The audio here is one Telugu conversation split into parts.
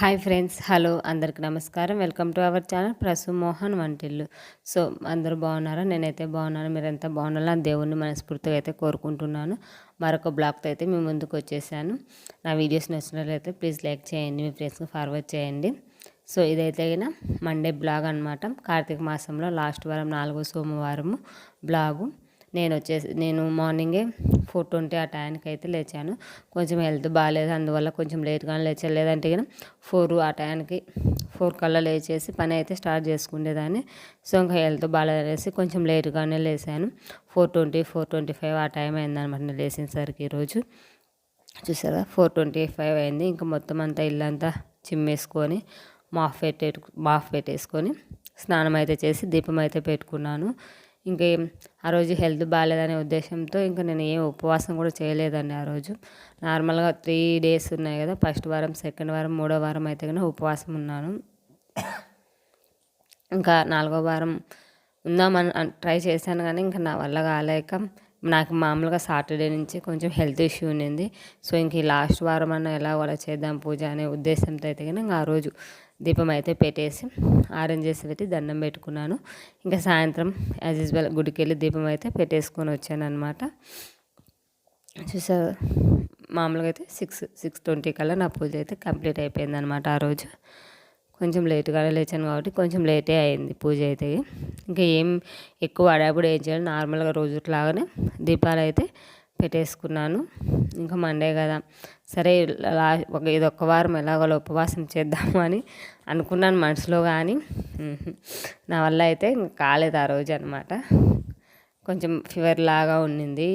హాయ్ ఫ్రెండ్స్ హలో అందరికి నమస్కారం. Welcome to our channel Prasu Mohan వంటిల్లు. సో అందరూ బాగున్నారా? నేనైతే బాగున్నాను. మీరంతా బాగున్నారా దేవుణ్ణి మనస్ఫూర్తిగా అయితే కోరుకుంటున్నాను. మరొక బ్లాగ్తో అయితే మీ ముందుకు వచ్చేసాను. నా వీడియోస్ నచ్చినట్లయితే ప్లీజ్ లైక్ చేయండి మీ ఫ్రెండ్స్కి ఫార్వర్డ్ చేయండి. సో ఇదైతే అయినా మండే బ్లాగ్ అనమాట కార్తీక మాసంలో లాస్ట్ వారం నాలుగో సోమవారము బ్లాగు. నేను వచ్చేసి నేను మార్నింగే ఫోర్ ట్వంటీ ఆ టైంకి అయితే లేచాను. కొంచెం హెల్త్ బాగాలేదు అందువల్ల కొంచెం లేట్గానే లేచాను. లేదంటే కానీ ఫోర్ ఆ టైంకి ఫోర్ కల్లా లేచేసి పని అయితే స్టార్ట్ చేసుకునేదాన్ని సో ఇంకా హెల్త్ బాగాలేదనేసి కొంచెం లేట్గానే లేచాను four twenty four twenty five ఆ టైం అయిందనమాట నేను లేచినసరికి ఈరోజు. చూసారా? ఫోర్ ట్వంటీ ఫైవ్ అయింది. ఇంకా మొత్తం అంతా ఇల్లంతా చిమ్మేసుకొని మాఫ్ పెట్టే మాఫ్ పెట్టేసుకొని స్నానం అయితే చేసి దీపం అయితే పెట్టుకున్నాను. ఇంకా ఆ రోజు హెల్త్ బాగాలేదనే ఉద్దేశంతో ఇంకా నేను ఏం ఉపవాసం కూడా చేయలేదండి ఆ రోజు. నార్మల్గా త్రీ డేస్ ఉన్నాయి కదా ఫస్ట్ వారం సెకండ్ వారం మూడో వారం అయితే కానీ ఉపవాసం ఉన్నాను. ఇంకా నాలుగో వారం ఉందామని ట్రై చేశాను కానీ ఇంకా నా వల్ల కాలేక నాకు మామూలుగా సాటర్డే నుంచి కొంచెం హెల్త్ ఇష్యూ ఉండింది. సో ఇంక ఈ లాస్ట్ వారం అన్న ఎలా కూడా చేద్దాం పూజ అనే ఉద్దేశంతో అయితే కానీ ఇంకా ఆ రోజు దీపం అయితే పెట్టేసి ఆరెంజెస్ పెట్టి దండం పెట్టుకున్నాను. ఇంకా సాయంత్రం యాజ్ యూజువల్ గుడికి వెళ్ళి దీపం అయితే పెట్టేసుకొని వచ్చాను అనమాట చూసారు మామూలుగా అయితే సిక్స్ సిక్స్ ట్వంటీ కల్లా నా పూజ అయితే కంప్లీట్ అయిపోయింది అనమాట ఆ రోజు. కొంచెం లేటుగానే లేచాను కాబట్టి కొంచెం లేటే అయింది పూజ అయితే. ఇంకా ఏం ఎక్కువ అడాపుడు ఏం చేయాలి? నార్మల్గా రోజుట్లాగానే దీపాలు అయితే పెట్టేసుకున్నాను. ఇంకా మండే కదా. సరే లా ఒక ఇది ఒక్క వారం ఎలాగోలో ఉపవాసం చేద్దాము అని అనుకున్నాను మనసులో కానీ. నా వల్ల అయితే కాలేదు ఆ రోజు అనమాట కొంచెం ఫీవర్ లాగా ఉండింది.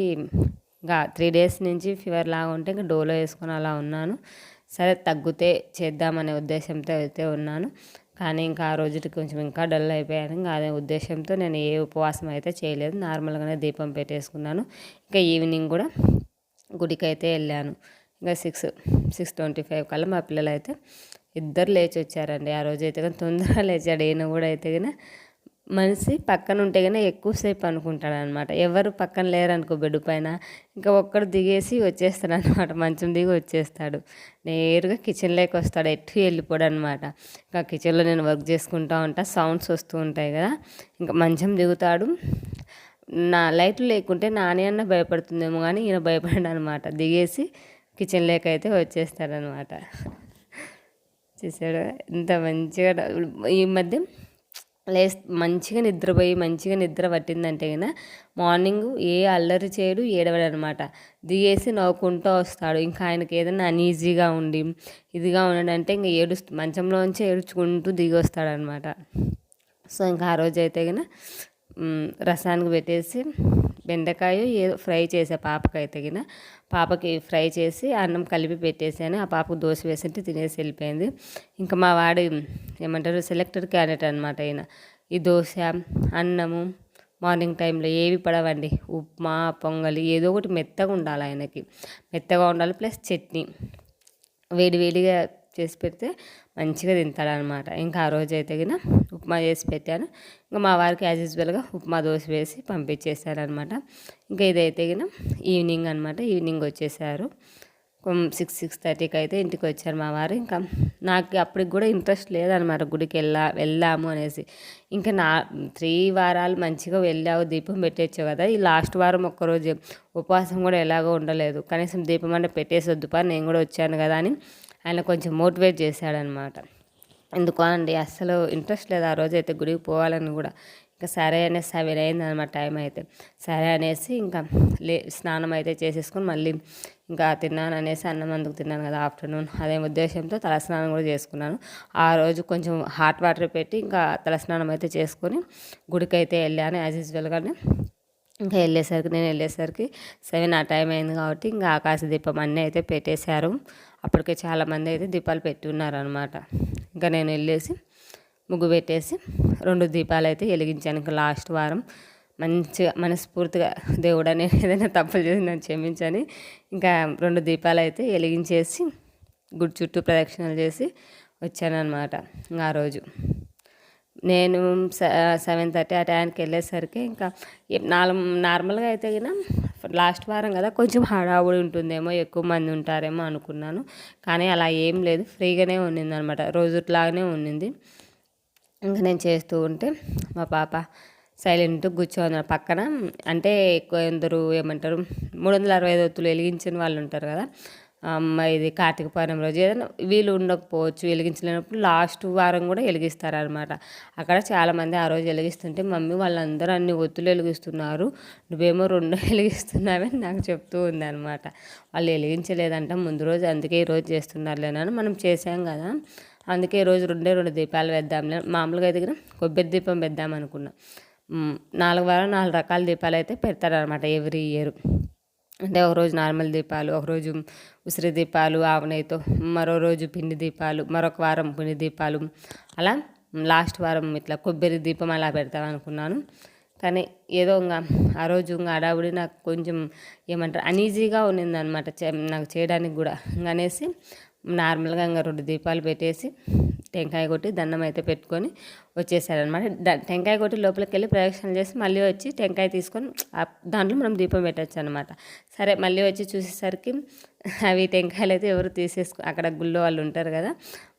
ఇంకా త్రీ డేస్ నుంచి ఫీవర్ లాగా ఉంటే ఇంకా డోలో వేసుకొని అలా ఉన్నాను. సరే తగ్గితే చేద్దామనే ఉద్దేశంతో అయితే ఉన్నాను. కానీ ఇంకా ఆ రోజుకి కొంచెం ఇంకా డల్ అయిపోయాను. ఇంకా అదే ఉద్దేశంతో నేను ఏ ఉపవాసం అయితే చేయలేదు. నార్మల్గానే దీపం పెట్టేసుకున్నాను. ఇంకా ఈవినింగ్ కూడా గుడికి అయితే వెళ్ళాను. ఇంకా సిక్స్ సిక్స్ ట్వంటీ ఫైవ్ కల్లా మా పిల్లలు అయితే ఇద్దరు లేచి వచ్చారండి ఆ రోజు అయితే కానీ తొందరగా లేచాడు. ఈయన కూడా అయితే కానీ మనిషి పక్కన ఉంటే కానీ ఎక్కువసేపు అనుకుంటాడు అనమాట ఎవరు పక్కన లేరనుకో బెడ్ పైన. ఇంకా ఒక్కడు దిగేసి వచ్చేస్తాడు అనమాట మంచం దిగి వచ్చేస్తాడు. నేరుగా కిచెన్లోకి వస్తాడు. ఎట్టు వెళ్ళిపోడు అనమాట ఇంకా కిచెన్లో నేను వర్క్ చేసుకుంటా ఉంటా. సౌండ్స్ వస్తూ ఉంటాయి కదా. ఇంకా మంచం దిగుతాడు. నా లైట్లు లేకుంటే నాని అన్న భయపడుతుందేమో కానీ ఈయన భయపడాడు అనమాట దిగేసి కిచెన్లోకి అయితే వచ్చేస్తాడనమాట. చూసాడు ఇంత మంచిగా ఈ మధ్య లేస్ మంచిగా నిద్రపోయి మంచిగా నిద్ర పట్టిందంటే కదా మార్నింగ్ ఏ అల్లరి చేయడు ఏడవడు అనమాట దిగేసి నవ్వుకుంటూ వస్తాడు. ఇంకా ఆయనకి ఏదైనా అనీజీగా ఉండి ఇదిగా ఉండడంటే ఇంకా ఏడు మంచంలోంచి ఏడుచుకుంటూ దిగి వస్తాడనమాట సో ఇంకా ఆ రోజు అయితే కన్నా రసానికి పెట్టేసి బెండకాయ ఏదో ఫ్రై చేసే పాపకైతే తగిన పాపకి ఫ్రై చేసి అన్నం కలిపి పెట్టేసాను. ఆ పాపకు దోశ వేసింటే తినేసి వెళ్ళిపోయింది. ఇంకా మా వాడు ఏమంటారు సెలెక్టెడ్ క్యాండిడేట్ అనమాట ఆయన ఈ దోశ అన్నము మార్నింగ్ టైంలో ఏవి పడవండి. ఉప్మా పొంగలి ఏదో ఒకటి మెత్తగా ఉండాలి ఆయనకి. మెత్తగా ఉండాలి ప్లస్ చట్నీ. వేడి వేడిగా చేసి పెడితే మంచిగా తింటాడనమాట ఇంకా ఆ రోజు అయితే కింద ఉప్మా చేసి పెట్టాను. ఇంకా మా వారికి యాజ్ యూజువల్గా ఉప్మా దోశ వేసి పంపించేశారనమాట ఇంకా ఇదైతే కింద ఈవినింగ్ అనమాట ఈవినింగ్ వచ్చేసారు. సిక్స్ సిక్స్ థర్టీకి అయితే ఇంటికి వచ్చారు మా వారు. ఇంకా నాకు అప్పటికి కూడా ఇంట్రెస్ట్ లేదనమాట గుడికి వెళ్ళా వెళ్ళాము అనేసి. ఇంకా నా త్రీ వారాలు మంచిగా వెళ్ళావు దీపం పెట్టేచ్చు కదా. ఈ లాస్ట్ వారం ఒక్కరోజు ఉపవాసం కూడా ఎలాగో ఉండలేదు. కనీసం దీపం అంటే పెట్టేసి వద్దుపా నేను కూడా వచ్చాను కదా అని. ఆయన కొంచెం మోటివేట్ చేశాడనమాట. ఎందుకో అండి అస్సలు ఇంట్రెస్ట్ లేదు ఆ రోజు అయితే గుడికి పోవాలని కూడా. ఇంకా సరే అనేసి సెవెన్ అయిందనమాట టైం అయితే. సరే అనేసి ఇంకా లే స్నానం అయితే చేసేసుకొని మళ్ళీ ఇంకా తిన్నాను అనేసి అన్నం అందుకు తిన్నాను కదా ఆఫ్టర్నూన్. అదే ఉద్దేశంతో తలస్నానం కూడా చేసుకున్నాను. ఆ రోజు కొంచెం హాట్ వాటర్ పెట్టి ఇంకా తలస్నానం అయితే చేసుకొని గుడికి అయితే వెళ్ళాను యాజ్ యూజువల్గానే. ఇంకా వెళ్ళేసరికి నేను వెళ్ళేసరికి సెవెన్ ఆ టైం అయింది కాబట్టి ఇంకా ఆకాశ దీపం అన్నీ అయితే పెట్టేశారు. అప్పటికే చాలామంది అయితే దీపాలు పెట్టి ఉన్నారనమాట ఇంకా నేను వెళ్ళేసి ముగ్గు పెట్టేసి రెండు దీపాలు అయితే వెలిగించాను ఇంకా లాస్ట్ వారం. మంచిగా మనస్ఫూర్తిగా దేవుడు అనేది ఏదైనా తప్పులు చేసి నన్ను క్షమించని ఇంకా రెండు దీపాలు అయితే వెలిగించేసి గుడి చుట్టూ ప్రదక్షిణలు చేసి వచ్చానమాట ఆ రోజు. నేను సెవెన్ థర్టీ ఆ టైంకి వెళ్ళేసరికి ఇంకా నాలుగు నార్మల్గా అయితే కినా లాస్ట్ వారం కదా కొంచెం హడావుడి ఉంటుందేమో ఎక్కువ మంది ఉంటారేమో అనుకున్నాను. కానీ అలా ఏం లేదు. ఫ్రీగానే ఉండింది అనమాట రోజుట్లాగానే ఉన్నింది. ఇంకా నేను చేస్తూ ఉంటే మా పాప సైలెంట్ కూర్చోని పక్కన అంటే ఎక్కువ ఎందరు ఏమంటారు మూడు వందల అరవై ఐదు ఒత్తులు వెలిగించిన వాళ్ళు ఉంటారు కదా. అమ్మ ఇది కార్తీక పౌర్ణమి రోజు ఏదైనా వీలు ఉండకపోవచ్చు వెలిగించలేనప్పుడు లాస్ట్ వారం కూడా వెలిగిస్తారనమాట అక్కడ చాలామంది ఆ రోజు వెలిగిస్తుంటే మమ్మీ వాళ్ళందరూ అన్ని ఒత్తులు వెలిగిస్తున్నారు. నువ్వేమో రెండు వెలిగిస్తున్నావని నాకు చెప్తూ ఉందన్నమాట. వాళ్ళు వెలిగించలేదంట ముందు రోజు అందుకే ఈరోజు చేస్తున్నారులేనని మనం చేసాం కదా. అందుకే ఈరోజు రెండే రెండు దీపాలు వేద్దాంలే. మామూలుగా అయితే కొబ్బరి దీపం వేద్దాం అనుకున్నాం. నాలుగు వారం నాలుగు రకాల దీపాలు అయితే పెడతారనమాట ఎవ్రీ ఇయర్. అంటే ఒకరోజు నార్మల్ దీపాలు ఒకరోజు ఉసిరి దీపాలు ఆవునైతో మరో రోజు పిండి దీపాలు మరొక వారం పిండి దీపాలు. అలా లాస్ట్ వారం ఇట్లా కొబ్బరి దీపం అలా పెడతామనుకున్నాను కానీ ఏదో ఇంకా ఆ రోజు ఇంకా అడావుడి నాకు కొంచెం ఏమంటారు అనీజీగా ఉన్నింది అనమాట నాకు చేయడానికి కూడా. ఇంకా అనేసి నార్మల్గా ఇంకా రెండు దీపాలు పెట్టేసి టెంకాయ కొట్టి దండం అయితే పెట్టుకొని వచ్చేసారనమాట టెంకాయ కొట్టి లోపలికి వెళ్ళి ప్రదక్షిణ చేసి మళ్ళీ వచ్చి టెంకాయ తీసుకొని దాంట్లో మనం దీపం పెట్టచ్చు అనమాట సరే మళ్ళీ వచ్చి చూసేసరికి అవి టెంకాయలు అయితే ఎవరు తీసేసుకు అక్కడ గుళ్ళో వాళ్ళు ఉంటారు కదా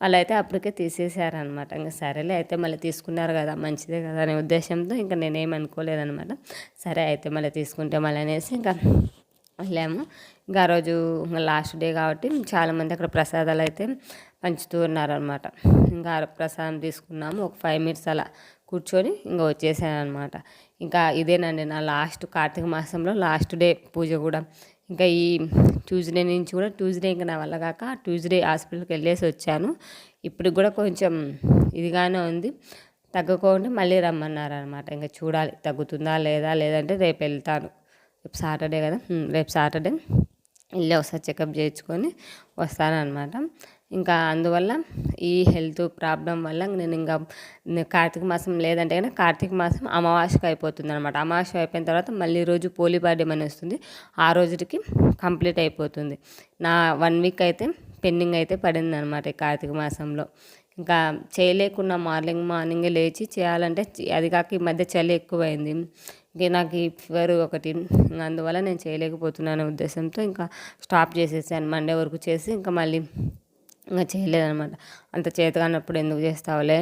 వాళ్ళు అయితే అప్పటికే తీసేసారనమాట ఇంకా సరేలే అయితే మళ్ళీ తీసుకున్నారు కదా మంచిదే కదా అనే ఉద్దేశంతో ఇంకా నేనేమనుకోలేదనమాట సరే అయితే మళ్ళీ తీసుకుంటే మళ్ళీ అనేసి ఇంకా వెళ్ళాము. ఇంకా ఆ రోజు ఇంకా లాస్ట్ డే కాబట్టి చాలామంది అక్కడ ప్రసాదాలు అయితే పంచుతూ ఉన్నారనమాట ఇంకా ప్రసాదం తీసుకున్నాము. ఒక ఫైవ్ మినిట్స్ అలా కూర్చొని ఇంకా వచ్చేసాను అనమాట ఇంకా ఇదేనండి నా లాస్ట్ కార్తీక మాసంలో లాస్ట్ డే పూజ కూడా. ఇంకా ఈ ట్యూస్డే నుంచి కూడా ట్యూస్డే ఇంకా నా వల్ల కాక ట్యూస్డే హాస్పిటల్కి వెళ్ళేసి వచ్చాను. ఇప్పుడు కూడా కొంచెం ఇదిగానే ఉంది. తగ్గకుండా మళ్ళీ రమ్మన్నారు అనమాట ఇంకా చూడాలి తగ్గుతుందా లేదా? లేదంటే రేపు వెళ్తాను. రేపు సాటర్డే కదా? రేపు సాటర్డే వెళ్ళి ఒకసారి చెకప్ చేయించుకొని వస్తానమాట ఇంకా అందువల్ల ఈ హెల్త్ ప్రాబ్లం వల్ల నేను ఇంకా కార్తీక మాసం లేదంటే కానీ కార్తీక మాసం అమావాస్యకు అయిపోతుంది అనమాట అమావాస్య అయిపోయిన తర్వాత మళ్ళీ రోజు పోలిపాడ్యం అని వస్తుంది. ఆ రోజుకి కంప్లీట్ అయిపోతుంది. నా వన్ వీక్ అయితే పెండింగ్ అయితే పడింది అనమాట ఈ కార్తీక మాసంలో. ఇంకా చేయలేకున్నా మార్నింగ్ మార్నింగే లేచి చేయాలంటే అది కాక ఈ మధ్య చలి ఎక్కువైంది. నాకు ఈ ఫీవర్ ఒకటి అందువల్ల నేను చేయలేకపోతున్నాను ఉద్దేశంతో ఇంకా స్టాప్ చేసేసాను. మండే వరకు చేసి ఇంకా మళ్ళీ ఇంకా చేయలేదనమాట అంత చేతగానప్పుడు ఎందుకు చేస్తావులే?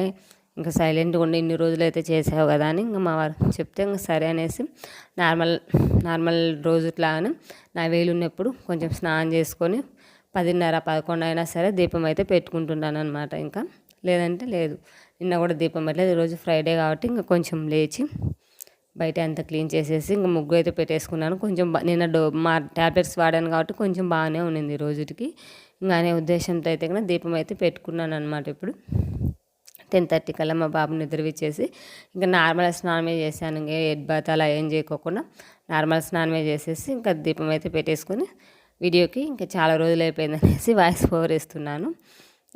ఇంకా సైలెంట్గా ఉండి ఇన్ని రోజులు అయితే చేసావు కదా అని ఇంకా మా వారు చెప్తే ఇంకా సరే అనేసి నార్మల్ నార్మల్ రోజుట్లాగానే నా వేలు ఉన్నప్పుడు కొంచెం స్నానం చేసుకొని పదిన్నర పదకొండు అయినా సరే దీపం అయితే పెట్టుకుంటున్నాను అనమాట ఇంకా. లేదంటే లేదు. నిన్న కూడా దీపం పెట్టలేదు. ఈరోజు ఫ్రైడే కాబట్టి ఇంకా కొంచెం లేచి బయట అంతా క్లీన్ చేసేసి ఇంకా ముగ్గు అయితే పెట్టేసుకున్నాను. కొంచెం నిన్న డో మా ట్యాబ్లెట్స్ వాడాను కాబట్టి కొంచెం బాగానే ఉన్నింది ఈ రోజుకి. ఇంకా అనే ఉద్దేశంతో అయితే కన్నా దీపం అయితే పెట్టుకున్నాను అనమాట ఇప్పుడు. టెన్ థర్టీ కల్లా మా బాబు నిద్రవిచ్చేసి ఇంకా నార్మల్ స్నానమే చేశాను. ఇంకా హెడ్ బాత్ అలా ఏం చేయకోకుండా నార్మల్ స్నానమే చేసేసి ఇంకా దీపం అయితే పెట్టేసుకొని వీడియోకి ఇంకా చాలా రోజులు అయిపోయింది అనేసి వాయిస్ ఓవర్ ఇస్తున్నాను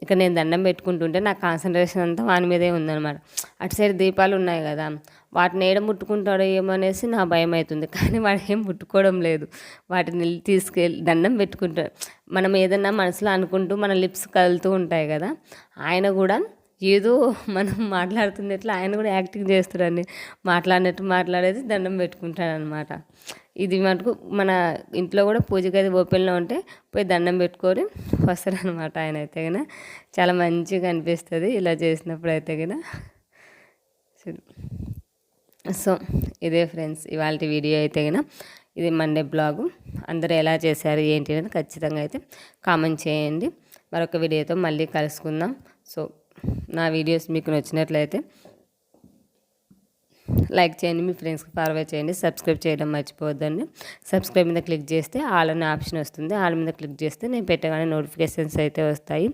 ఇక నేను దండం పెట్టుకుంటుంటే నా కాన్సన్ట్రేషన్ అంతా వాని మీదే ఉందన్నమాట. అటు సైడ్ దీపాలు ఉన్నాయి కదా వాటిని ఏడ ముట్టుకుంటాడో ఏమో అనేసి నా భయం అవుతుంది. కానీ వాడు ఏం ముట్టుకోవడం లేదు. వాటిని తీసుకెళ్ళి దండం పెట్టుకుంటాడు మనం ఏదన్నా మనసులో అనుకుంటూ మన లిప్స్ కదులుతూ ఉంటాయి కదా ఆయన కూడా ఏదో మనం మాట్లాడుతున్నట్లు ఆయన కూడా యాక్టింగ్ చేస్తాడండి. మాట్లాడినట్టు మాట్లాడేది దండం పెట్టుకుంటాడనమాట. ఇది మటుకు మన ఇంట్లో కూడా పూజ గది ఓపెన్లో ఉంటే పోయి దండం పెట్టుకొని వస్తారనమాట ఆయన అయితే కదా చాలా మంచిగా అనిపిస్తుంది ఇలా చేసినప్పుడు అయితే కదా సో ఇదే ఫ్రెండ్స్ ఇవాళ వీడియో అయితే కదా ఇది మండే బ్లాగు. అందరూ ఎలా చేశారు ఏంటి అనేది ఖచ్చితంగా అయితే కామెంట్ చేయండి. మరొక వీడియోతో మళ్ళీ కలుసుకుందాం. సో నా వీడియోస్ మీకు నచ్చినట్లయితే లైక్ చేయండి మీ ఫ్రెండ్స్కి ఫార్వర్డ్ చేయండి సబ్స్క్రైబ్ చేయడం మర్చిపోవద్దండి. సబ్స్క్రైబ్ మీద క్లిక్ చేస్తే ఆల్ అనే ఆప్షన్ వస్తుంది. ఆల్ మీద క్లిక్ చేస్తే నేను పెట్టగానే నోటిఫికేషన్స్ అయితే వస్తాయి.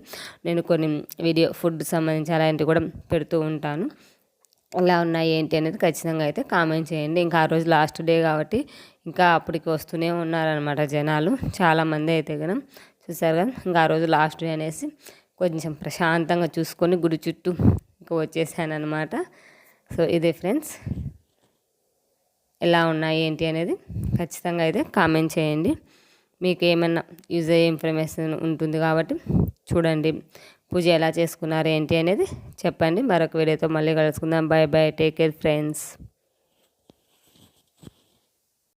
నేను కొన్ని వీడియో ఫుడ్ సంబంధించి అలాంటివి కూడా పెడుతూ ఉంటాను. ఎలా ఉన్నాయి ఏంటి అనేది ఖచ్చితంగా అయితే కామెంట్ చేయండి. ఇంకా ఆ రోజు లాస్ట్ డే కాబట్టి ఇంకా అప్పటికి వస్తూనే ఉన్నారనమాట జనాలు. చాలామంది అయితే కదా చూసారు కదా ఇంకా ఆ రోజు లాస్ట్ డే అనేసి కొంచెం ప్రశాంతంగా చూసుకొని గుడి చుట్టూ ఇంకా వచ్చేసాను అనమాట సో ఇదే ఫ్రెండ్స్. ఎలా ఉన్నాయి ఏంటి అనేది ఖచ్చితంగా అయితే కామెంట్ చేయండి. మీకు ఏమన్నా యూజ్ అయ్యే ఇన్ఫర్మేషన్ ఉంటుంది కాబట్టి చూడండి. పూజ ఎలా చేసుకున్నారు ఏంటి అనేది చెప్పండి. మరొక వీడియోతో మళ్ళీ కలుసుకుందాం. Bye bye take care friends.